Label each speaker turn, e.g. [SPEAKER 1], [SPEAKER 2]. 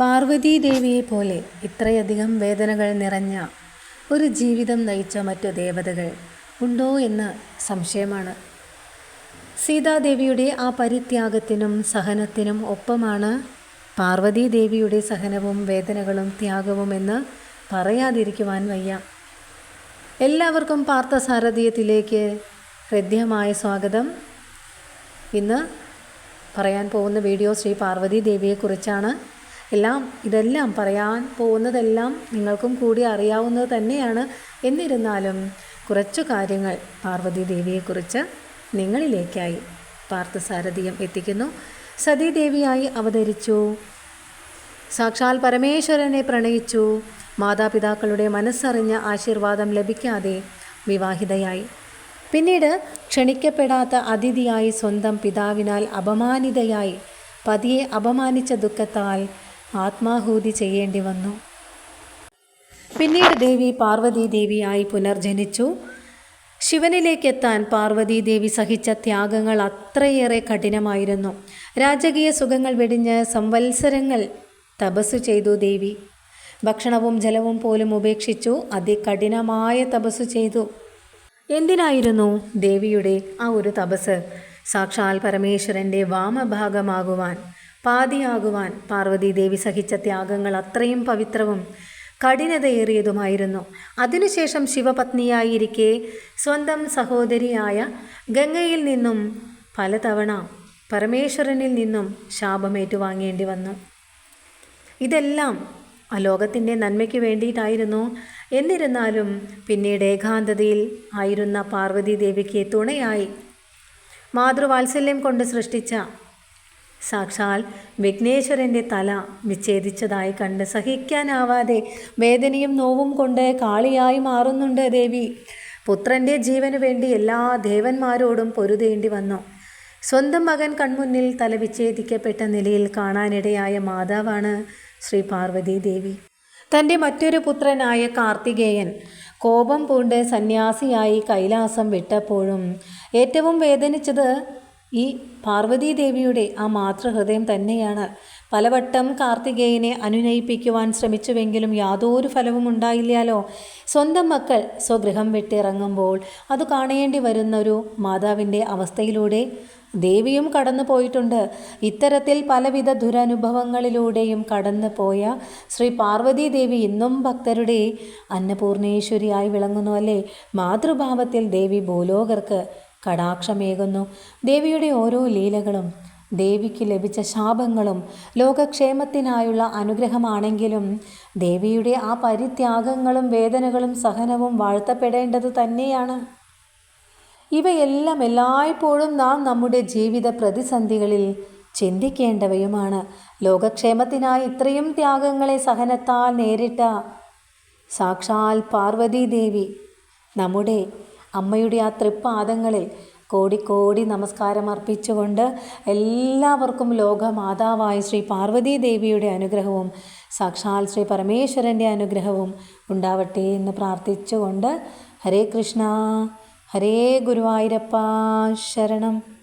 [SPEAKER 1] പാർവതീദേവിയെ പോലെ ഇത്രയധികം വേദനകൾ നിറഞ്ഞ ഒരു ജീവിതം നയിച്ച മറ്റു ദേവതകൾ ഉണ്ടോ എന്ന് സംശയമാണ്. സീതാദേവിയുടെ ആ പരിത്യാഗത്തിനും സഹനത്തിനും ഒപ്പമാണ് പാർവതീദേവിയുടെ സഹനവും വേദനകളും ത്യാഗവും എന്ന് പറയാതിരിക്കുവാൻ വയ്യ. എല്ലാവർക്കും പാർത്ഥസാരഥിയത്തിലേക്ക് ഹൃദ്യമായ സ്വാഗതം. ഇന്ന് പറയാൻ പോകുന്ന വീഡിയോ ശ്രീ പാർവതി ദേവിയെക്കുറിച്ചാണ് എല്ലാം ഇതെല്ലാം പറയാൻ പോകുന്നതെല്ലാം നിങ്ങൾക്കും കൂടി അറിയാവുന്നത് തന്നെയാണ്. എന്നിരുന്നാലും കുറച്ചു കാര്യങ്ങൾ പാർവതി ദേവിയെക്കുറിച്ച് നിങ്ങളിലേക്കായി പാർത്ഥസാരഥിയം എത്തിക്കുന്നു. സതീദേവിയായി അവതരിച്ചു. സാക്ഷാൽ പരമേശ്വരനെ പ്രണയിച്ചു. മാതാപിതാക്കളുടെ മനസ്സറിഞ്ഞ ആശീർവാദം ലഭിക്കാതെ വിവാഹിതയായി. പിന്നീട് ക്ഷണിക്കപ്പെടാത്ത അതിഥിയായി സ്വന്തം പിതാവിനാൽ അപമാനിതയായി പതിയെ അപമാനിച്ച ദുഃഖത്താൽ ആത്മാഹൂതി ചെയ്യേണ്ടി വന്നു. പിന്നീട് ദേവി പാർവതി ദേവിയായി പുനർജനിച്ചു. ശിവനിലേക്കെത്താൻ പാർവതി ദേവി സഹിച്ച ത്യാഗങ്ങൾ അത്രയേറെ കഠിനമായിരുന്നു. രാജകീയ സുഖങ്ങൾ വെടിഞ്ഞ് സംവത്സരങ്ങൾ തപസ്സു ചെയ്തു ദേവി. ഭക്ഷണവും ജലവും പോലും ഉപേക്ഷിച്ചു അതികഠിനമായ തപസ്സു ചെയ്തു. എന്തിനായിരുന്നു ദേവിയുടെ ആ ഒരു തപസ് സാക്ഷാൽ പരമേശ്വരന്റെ വാമഭാഗമാകുവാൻ പാതിയാകുവാൻ പാർവതീദേവി സഹിച്ച ത്യാഗങ്ങൾ അത്രയും പവിത്രവും കഠിനതയേറിയതുമായിരുന്നു. അതിനുശേഷം ശിവപത്നിയായിരിക്കെ സ്വന്തം സഹോദരിയായ ഗംഗയിൽ നിന്നും പലതവണ പരമേശ്വരനിൽ നിന്നും ശാപമേറ്റുവാങ്ങേണ്ടി വന്നു. ഇതെല്ലാം ആ ലോകത്തിന്റെ നന്മയ്ക്ക് വേണ്ടിയിട്ടായിരുന്നു. എന്നിരുന്നാലും പിന്നീട് ഏകാന്തതയിൽ ആയിരുന്ന പാർവതി ദേവിക്ക് തുണയായി മാതൃവാത്സല്യം കൊണ്ട് സൃഷ്ടിച്ച സാക്ഷാൽ വിഘ്നേശ്വരന്റെ തല വിച്ഛേദിച്ചതായി കണ്ട് സഹിക്കാനാവാതെ വേദനയും നോവും കൊണ്ട് കാളിയായി മാറുന്നുണ്ട് ദേവി. പുത്രന്റെ ജീവന് വേണ്ടി എല്ലാ ദേവന്മാരോടും പൊരുതേണ്ടി വന്നു. സ്വന്തം മകൻ കൺമുന്നിൽ തല വിച്ഛേദിക്കപ്പെട്ട നിലയിൽ കാണാനിടയായ മാതാവാണ് ശ്രീ പാർവതി ദേവി. തന്റെ മറ്റൊരു പുത്രനായ കാർത്തികേയൻ കോപം പൂണ്ട് സന്യാസിയായി കൈലാസം വിട്ടപ്പോഴും ഏറ്റവും വേദനിച്ചത് ഈ പാർവതീദേവിയുടെ ആ മാതൃഹൃദയം തന്നെയാണ്. പലവട്ടം കാർത്തികേയനെ അനുനയിപ്പിക്കുവാൻ ശ്രമിച്ചുവെങ്കിലും യാതൊരു ഫലവും ഉണ്ടായില്ലാലോ സ്വന്തം മക്കൾ സ്വഗൃഹം വിട്ടിറങ്ങുമ്പോൾ അത് കാണേണ്ടി വരുന്ന ഒരു മാതാവിന്റെ അവസ്ഥയിലൂടെ ദേവിയും കടന്നു പോയിട്ടുണ്ട്. ഇത്തരത്തിൽ പലവിധ ദുരനുഭവങ്ങളിലൂടെയും കടന്നു പോയ ശ്രീ പാർവതി ദേവി ഇന്നും ഭക്തരുടെ അന്നപൂർണേശ്വരിയായി വിളങ്ങുന്നു അല്ലേ? മാതൃഭാവത്തിൽ ദേവി ഭൂലോകർക്ക് കടാക്ഷമേകുന്നു. ദേവിയുടെ ഓരോ ലീലകളും ദേവിക്ക് ലഭിച്ച ശാപങ്ങളും ലോകക്ഷേമത്തിനായുള്ള അനുഗ്രഹമാണെങ്കിലും ദേവിയുടെ ആ പരിത്യാഗങ്ങളും വേദനകളും സഹനവും വാഴ്ത്തപ്പെടേണ്ടത് തന്നെയാണ്. ഇവയെല്ലാം എല്ലായ്പ്പോഴും നാം നമ്മുടെ ജീവിത പ്രതിസന്ധികളിൽ ചിന്തിക്കേണ്ടവയുമാണ്. ലോകക്ഷേമത്തിനായി ഇത്രയും ത്യാഗങ്ങളെ സഹനത്താൽ നേരിട്ട സാക്ഷാൽ പാർവതീദേവി നമ്മുടെ അമ്മയുടെ ആ തൃപ്പാദങ്ങളിൽ കോടി നമസ്കാരം അർപ്പിച്ചുകൊണ്ട് എല്ലാവർക്കും ലോകമാതാവായ ശ്രീ പാർവതീ ദേവിയുടെ അനുഗ്രഹവും സാക്ഷാൽ ശ്രീ പരമേശ്വരന്റെ അനുഗ്രഹവും ഉണ്ടാവട്ടെ എന്ന് പ്രാർത്ഥിച്ചുകൊണ്ട് ഹരേ കൃഷ്ണ ഹരേ ഗുരുവായൂരപ്പ ശരണം.